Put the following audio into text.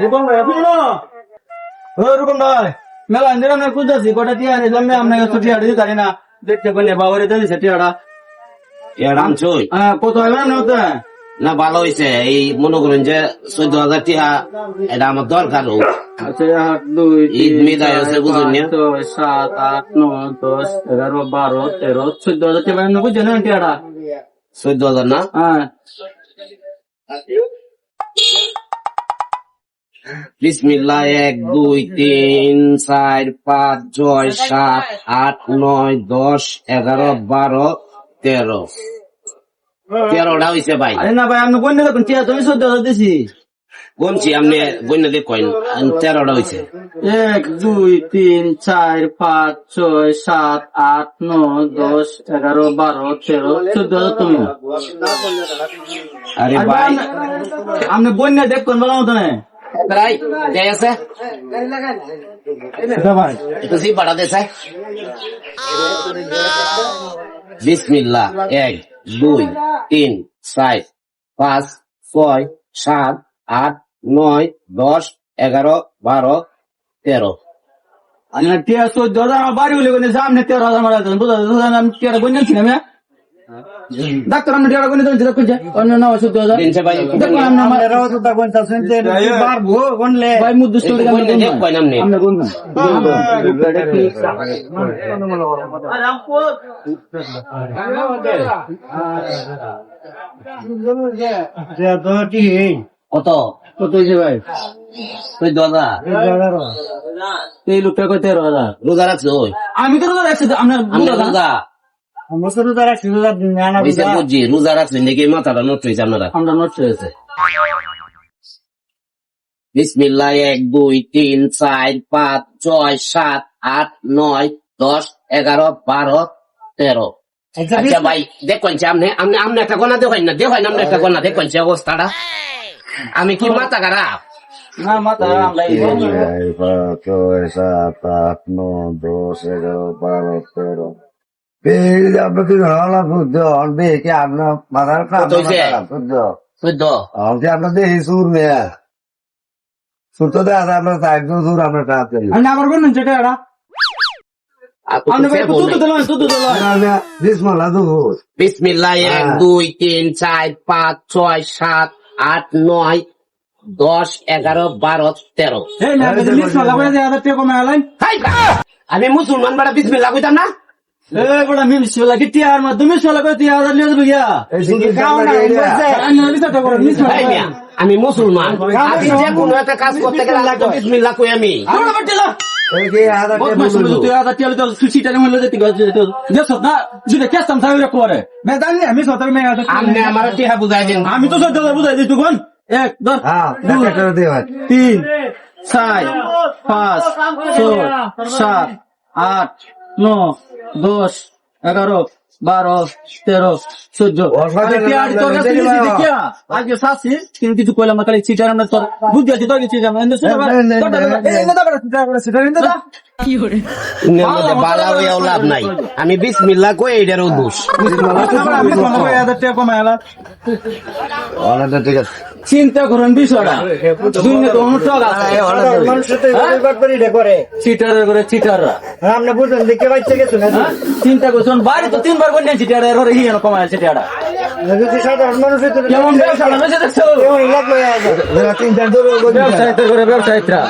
রুকন ভাই আপনি না ও রুকন ভাই মেলা আন্দরা না খুঁজছি কোটা টিয়া নিলাম আমি আপনাকে ছুটি আড়ি জানি না দেখতে পেলে বাবারে আড়া এর আনছই? হ্যাঁ কত হবে না ওটা না ভালো হয়েছে এই মনে করেন যে চোদ্দ হাজার টিহা এটা আমার দরকার হোক। আচ্ছা ঈদ মিদায় আছে বুঝুন সাত আট নয় দশ এগারো বারো তেরো চোদ্দ হাজার এমনি বুঝছেন না টিয়াটা? চোদ্দ হাজার না? হ্যাঁ। বিসমিল্লাহ এক দুই তিন চার পাঁচ ছয় সাত আট নয় দশ এগারো বারো তেরো। তেরোটা হয়েছে ভাই। আরে না ভাই আমি কোন দেখুন? তুমি চোদ্দ হাজার দিছি। গুনছি আপনি বন্যা দেখেন তেরোটা হয়েছে এক দুই তিন চার পাঁচ ছয় সাত আট নয় দশ এগারো বারো তেরো চোদ্দ তুমি আরে ভাই আপনি- বন্যা দেখুন বলা মতো না ভাই যাই আছে ভাই একটু জি বাড়াতে এক দুই তিন চার পাঁচ ছয় সাত আট নয় দশ এগারো বারো তেরো আমি টিয়া চোদ্দ হাজার আমার বাড়ি বলে কোনে সামনে তেরো হাজার মারা যাচ্ছে বুঝতে পারছেন আমি টিয়াটা বন্যা ছিলাম হ্যাঁ ডাক্তার দেখুন অন্য চোদ্দ হাজার আমরা কত? কত হয়েছে ভাই? চোদ্দ হাজার? এই লোকটা কয় তেরো হাজার? রোজা রাখছো ওই। আমি তো রোজা রাখছি আপনার আমরা রোজা রোজা রাখছেন দেখি মাথাটা নষ্ট হয়েছে আপনারা। আমরা নষ্ট হয়েছে। বিসমিল্লাহ এক দুই তিন চার পাঁচ ছয় সাত আট নয় দশ এগারো বারো তেরো। আচ্ছা ভাই দেখুন আপনি আপনি আপনি একটা গোনা দেখেন না দেখেন আপনি একটা গোনা দেখুন অবস্থাটা। আমি কি মাথা খারাপ আপনার মাথার চোদ্দ। দেখি সুর মেয়া? সুর তো দেখা সুর বিসমাল্লা এক হ্যাঁ। দুই তিন চার পাঁচ ছয় সাত আট নয় দশ এগারো বারো তেরো। আমি মুসলমান বাড়া বিসমিল্লাহ কইতাম না? আমি মুসলমান। আমি যে কোনো একটা কাজ করতে গেলে কই আমি? হাজার হাজার তো আমি সতার মে আপনি আমার টিহা বুঝাই দিন। আমি তো সত্য বুঝাই দিই তুই কোন? এক দশ হ্যাঁ তিন চার পাঁচ ছয় সাত আট ন দশ এগারো বারো তেরো চোদ্দ? আজকে শাসি কিন্তু কিছু কইলাম না খালি চিটার আমরা তোর বুদ্ধি আছে তোর কিছু আমি বিশ মিল্লা কই এটারও দোষ অনেকটা ঠিক আছে। চিন্তা করুন বিষয়টা। দুনিয়া তো আছে। চিটারের করে। চিটাররা হ্যাঁ? চিন্তা করছেন বাড়ি তো তিনবার করে ঘরে কমায় চিটারা কেমন ব্যবসা দেখছ? ব্যবসায়িত করে ব্যবসায়িতরা